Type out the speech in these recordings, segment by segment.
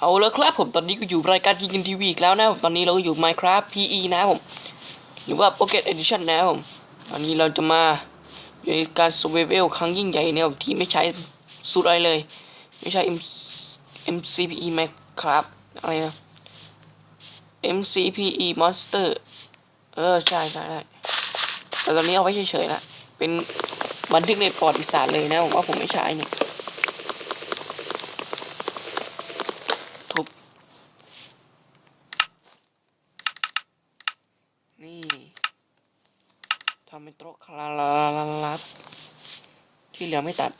เอาแล้วครับผมตอนนี้ก็อยู่รายการกินกินทีวีอีกแล้วนะผมตอนนี้เราก็อยู่ Minecraft PE นะผมหรือว่า Pocket Edition นะผมตอนนี้เราจะมาอยู่ในการ survival ครั้งยิ่งใหญ่เนี่ยครับที่ไม่ใช้สูตรอะไรเลย ไม่ใช่ M MCPE Minecraft อะไรนะ MCPE Monster เออใช่ใช่ใช่แต่ตอนนี้เอาไว้เฉยๆละเป็นบันทึกในประวัติศาสตร์เลยนะผมว่าผมไม่ใช้เนี่ยทุบ นี่ทำ เป็นโต๊ะคาราลาลาลับที่เหลือไม่ตัด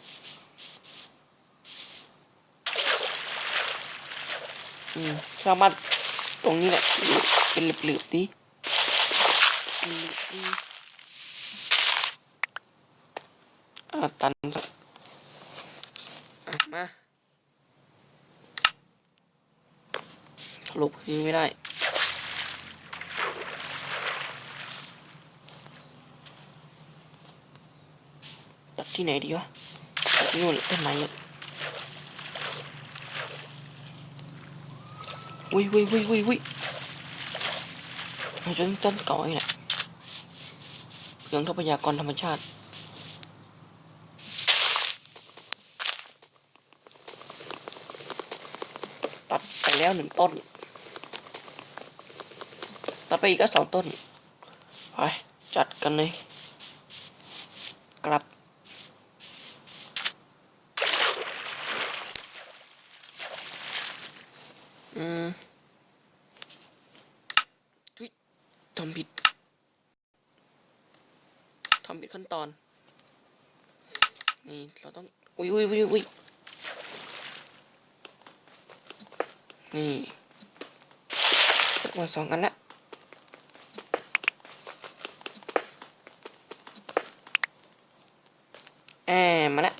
อืมสามารถตรงนี้แหละ เป็นหลืบๆดิหลืบๆดิอ่าตันมาสรุปคือไม่ได้ ที่ไหนดีวะที่นู่นต้นไม้เยอะวิวิวิวิวิเราจะต้องต้นเก่าไอ้แหละเรื่องทรัพยากรธรรมชาติตัดไปแล้วหนึ่งต้น ตัดไปอีกก็สองต้น ไป จัดกันเลย กลับ อืมทุยทำผิด ทำผิดขั้นตอน นี่เราต้อง อุ้ยอุ้ยอุ้ยอุ้ยนี่มาสองกันละ แอมมาแล้ว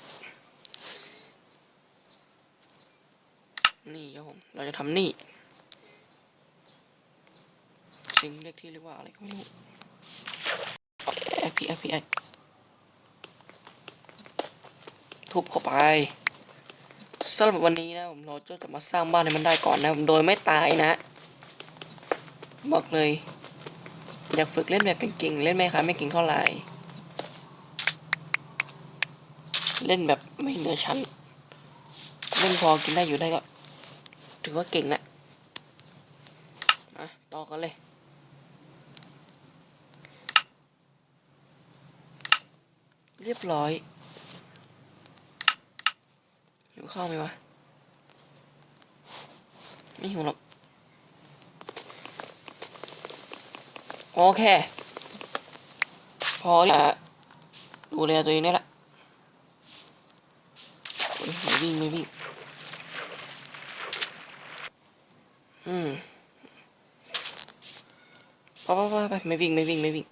นี่ครับผม เราจะทำนี่ สิ่งเรียกที่เรียกว่าอะไรก็ไม่รู้ FP FP ทุบเข้าไปสำหรับวันนี้นะผมเราจะมาสร้างบ้านให้มันได้ก่อนนะผมโดยไม่ตายนะ บอกเลย อยากฝึกเล่นแบบเก่งๆเล่นไหมคะไม่เก่งเท่าไหร่เล่นแบบไม่เหนือชั้น เล่นพอกินได้อยู่ได้ก็ ถือว่าเก่งนะมาต่อกันเลยเรียบร้อย ข้าวไหมวะ ไม่หิวหรอก โอเค พอที่จะดูแลตัวเองได้ละไม่วิ่งไม่วิ่ง อืมไปไปไปไม่วิ่งไม่วิ่งไม่วิ่ง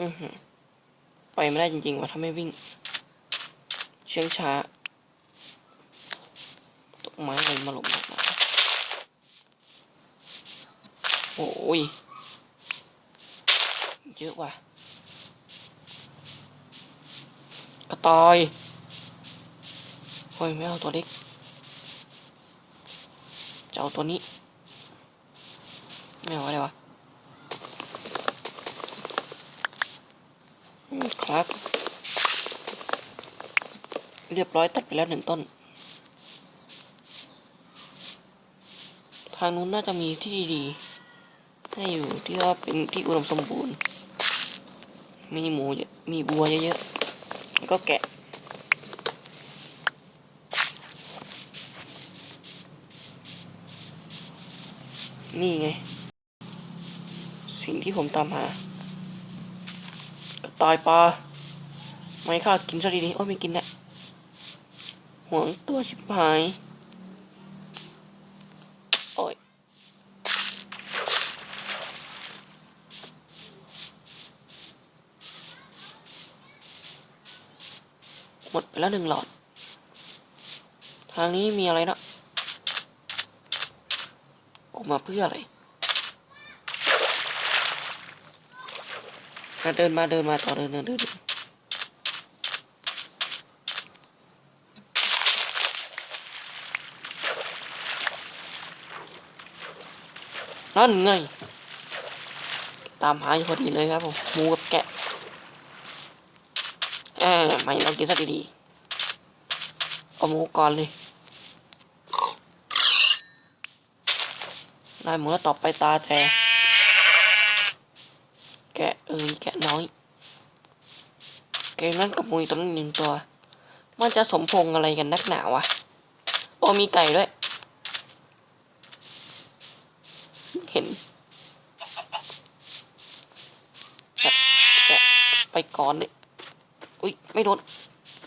อือหือไปไม่ได้จริงๆว่ะถ้าไม่วิ่ง เชื่องช้าตกไม้อะไรมาหลบหนักนะโอ้ย เยอะว่ะ กระต่ายโอ้ยไม่เอาตัวเล็กจะเอาตัวนี้ ไม่เอาอะไรวะ ครับ เรียบร้อยตัดไปแล้วหนึ่งต้น ทางนู้นน่าจะมีที่ดีๆให้อยู่ที่ว่าเป็นที่อุดมสมบูรณ์ มีหมูเยอะมีบัวเยอะๆแล้วก็แกะนี่ไง สิ่งที่ผมตามหากระต่ายปลาไม่ข้ากินซะดีๆโอ้ไม่กินแล้ว ห่วงตัวชิบหาย โอ้ย หมดไปแล้วหนึ่งหลอด ทางนี้มีอะไรนะ ออกมาเพื่ออะไรเดินมาเดินมาต่อเดินเดินเดิน นั่นไง ตามหาอยู่พอดีเลยครับผมหมูกับแกะแอมไม่เรากินซะดีๆเอาหมูก่อนเลยได้หมูแล้วต่อไปตาแทแกะเอ้ยแกะน้อยแกะนั้นกับหมูอีกตัวนั้นหนึ่งตัว มันจะสมพงอะไรกันนักหนาวะโอ้มีไก่ด้วย เห็นแกะแกะไปก่ อนเลยอุ้ยไม่โดน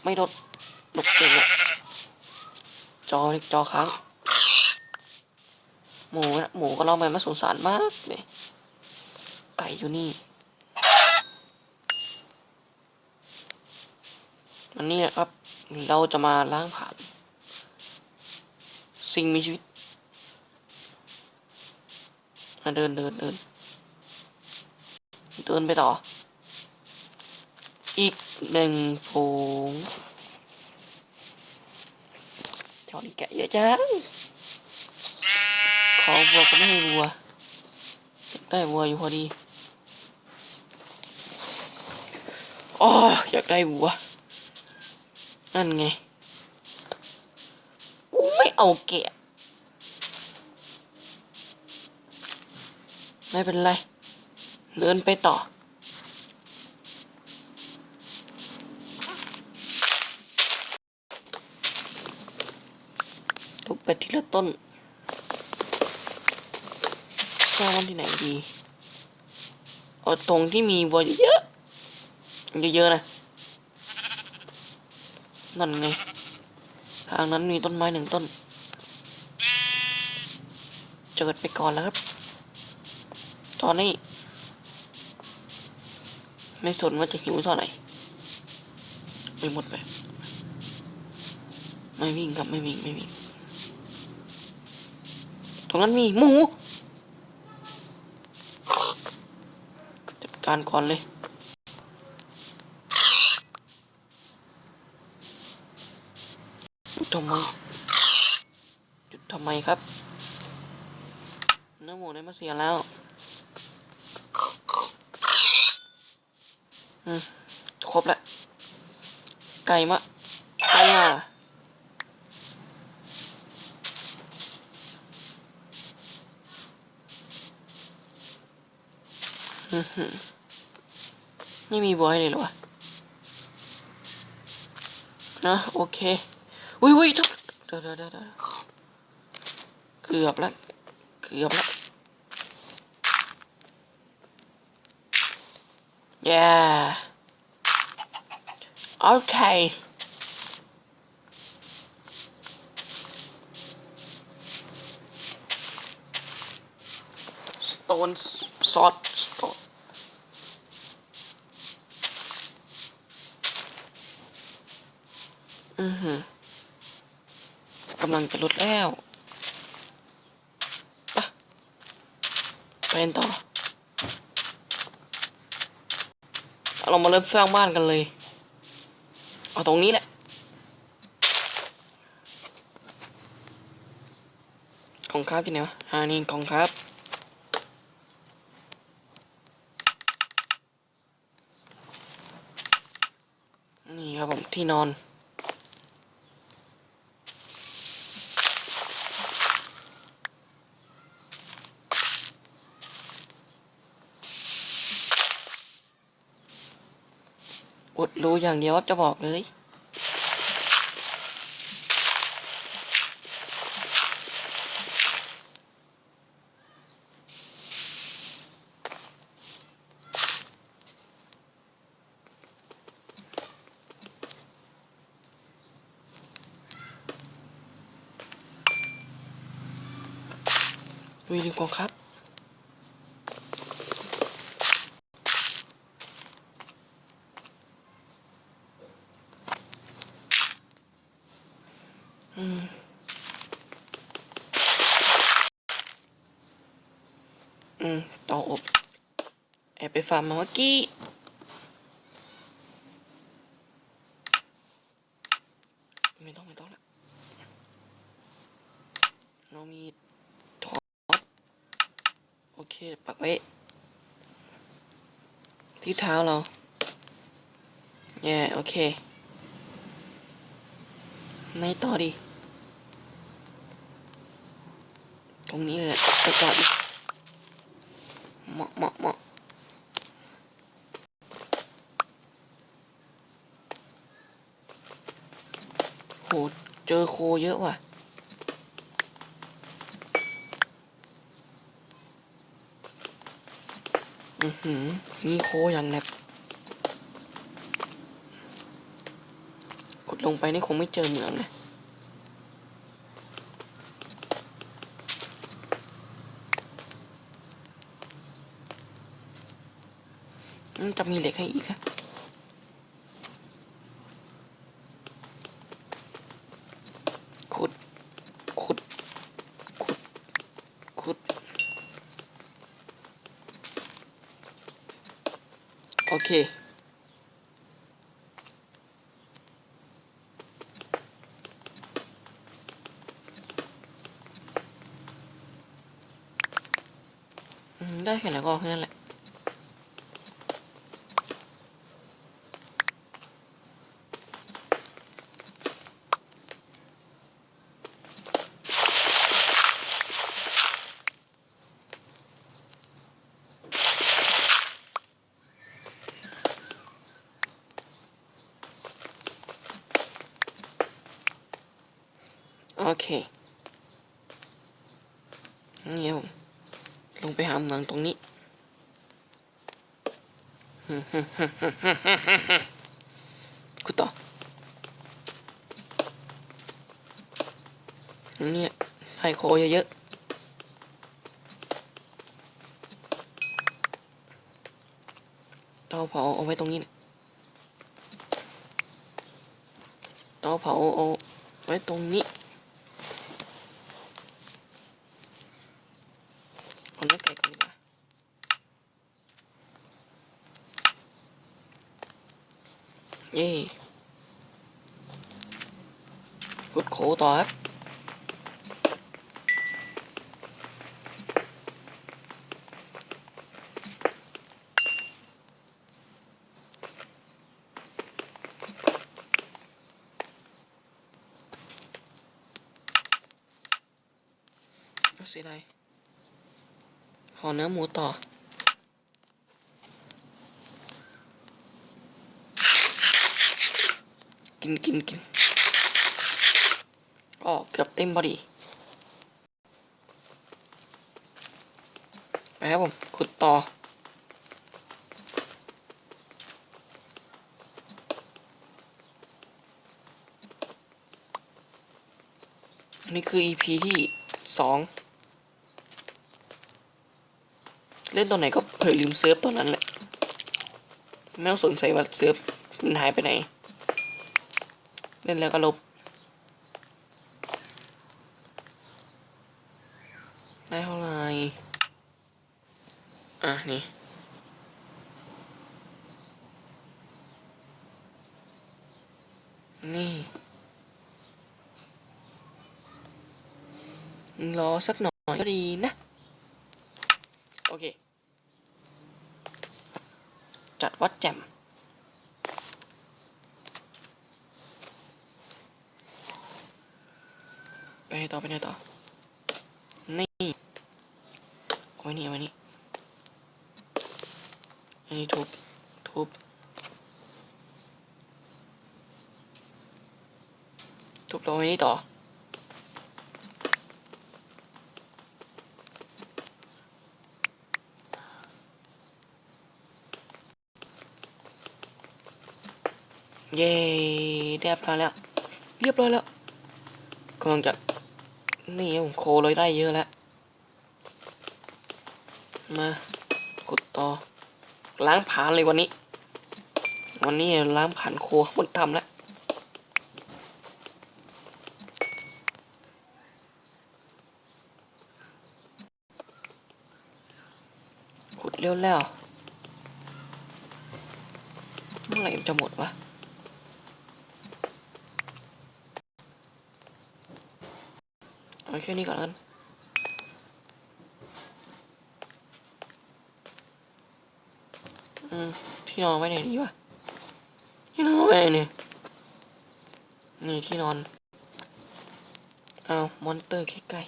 ไม่โดนหลบเก่งอะจอจอค้างหมูนะหมูก็เราไปมาสงสารมากเลยไก่อยู่นี่อันนี้นะครับเราจะมาล้างผ่าน สิ่งมีชีวิตเดินเดินเดินเดินไปต่อ อีกหนึ่งฝูงเจ้านี่แกะเยอะจัง ขอวัวก็ไม่ให้วัวอยากได้วัวอยู่พอดีอ๋ออยากได้วัว นั่นไง กูไม่เอาแกะ ไม่เป็นไร เดินไปต่อ ไปทีละต้นสร้างวันที่ไหนดีเอาตรงที่มีวัวเยอะๆเยอะๆนะนั่นไงทางนั้นมีต้นไม้หนึ่งต้นเจิดไปก่อนแล้วครับ ตอนนี้ ไม่สนว่าจะหิวเท่าไหร่ไปหมดไป ไม่วิ่งครับ ไม่วิ่ง ไม่วิ่ง ตรงนั้นมีหมู จัดการก่อนเลย ทำไมหยุดทำไมครับ เนื้อหมูได้มาเสียแล้ว อืม ครบแล้ว ไก่มะไก่มาอื้อหือ นี่มีบัวให้เลยเหรอวะนะโอเคอุ้ยอุ้ยเดี๋ยวเดี๋ยวเดี๋ยวเดี๋ยวเกือบแล้วเกือบแล้ว yeah okay stones sword stone อือหือ กำลังจะลดแล้วไปไปกันต่อ เรามาเริ่มสร้างบ้านกันเลย เอาตรงนี้แหละ ของครับที่ไหนวะอ่านี่ของครับนี่ครับผมที่นอน อ ดรู้อย่างเดียวครับจะบอกเลยวิดีโอครับ อืมอืมเต่ออบแอบไปฟาร์มมาเมื่อกี้ ไม่ต้อง ไม่ต้องละเรามีทอดเค ปักไว้ ที่เท้าเราแย่โอเคไหนต่อดี ต รงนี้เลยแหละจะจอดเหมาะเหมาะเหมาะโหเจอโคเยอะว่ะอือหือมีโคอย่างแนบกดลงไปนี่คงไม่เจอเหมืองนะ จะมีเหล็กให้อีกอะขุด ขุด ขุด ขุด โอเคอืมได้แค่ไหนก็เอาแค่นั้นแหละ เคนี่ผมลงไปหาเมืองตรงนี้ขุดต่อเนี่ยให้โคเยอะๆเตาเผาเอาไว้ตรงนี้เนี่ยเตาเผาเอาไว้ตรงนี้ เอาเนื้อไก่ก่อนดีกว่า เย่ขุดโขต่อครับสีอะไรห่อเนื้อหมูต่อ กินกินกินก็เกือบเต็มพอดีไปครับผมขุดต่ออันนี้คือ EP ที่สองเล่นตัวไหนก็เผยลืมเซิร์ฟตัวนั้นแหละ ไม่ต้องสนใจว่าเซิร์ฟมันหายไปไหน เล่นแล้วก็ลบได้เท่าไหร่อะ นี่นี่รอสักหน่อยก็ดีนะ โอเค จัดวัดแจ่ม ไปไหนต่อไปไหนต่อ นี่เอาไว้นี่เอาไว้นี่อันนี้ทุบ ทุบ ทุบแล้วเอาไว้นี่ต่อ เย้เรียบร้อยแล้ว เรียบร้อยแล้วกำลังจะ นี่ผมโคเลยได้เยอะแล้ว มาขุดต่อ ล้างผ่านเลยวันนี้ วันนี้ล้างผ่านโคหมดทำแล้วขุดเร็วแล้วเมื่อไหร่จะหมดวะ เอาแค่นี้ก่อนแล้วกันอืมที่นอนไว้ไหนดีวะที่นอนไว้ไหนเนี่ยนี่ที่นอนเอามอนเตอร์ใกล้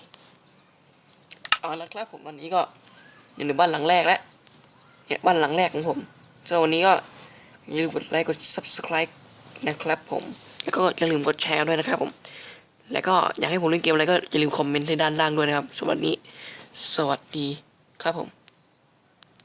ๆเอาละครับผมวันนี้ก็อยู่ในบ้านหลังแรกแล้วเนี่ยบ้านหลังแรกของผมสำหรับวันนี้ก็อย่าลืมกดไลค์กด subscribe นะครับผม แล้วก็อย่าลืมกดแชร์ด้วยนะครับผม แล้วก็อยากให้ผมเล่นเกมอะไรก็อย่าลืมคอมเมนต์ให้ด้านล่างด้วยนะครับสวัสดี สวัสดีครับผม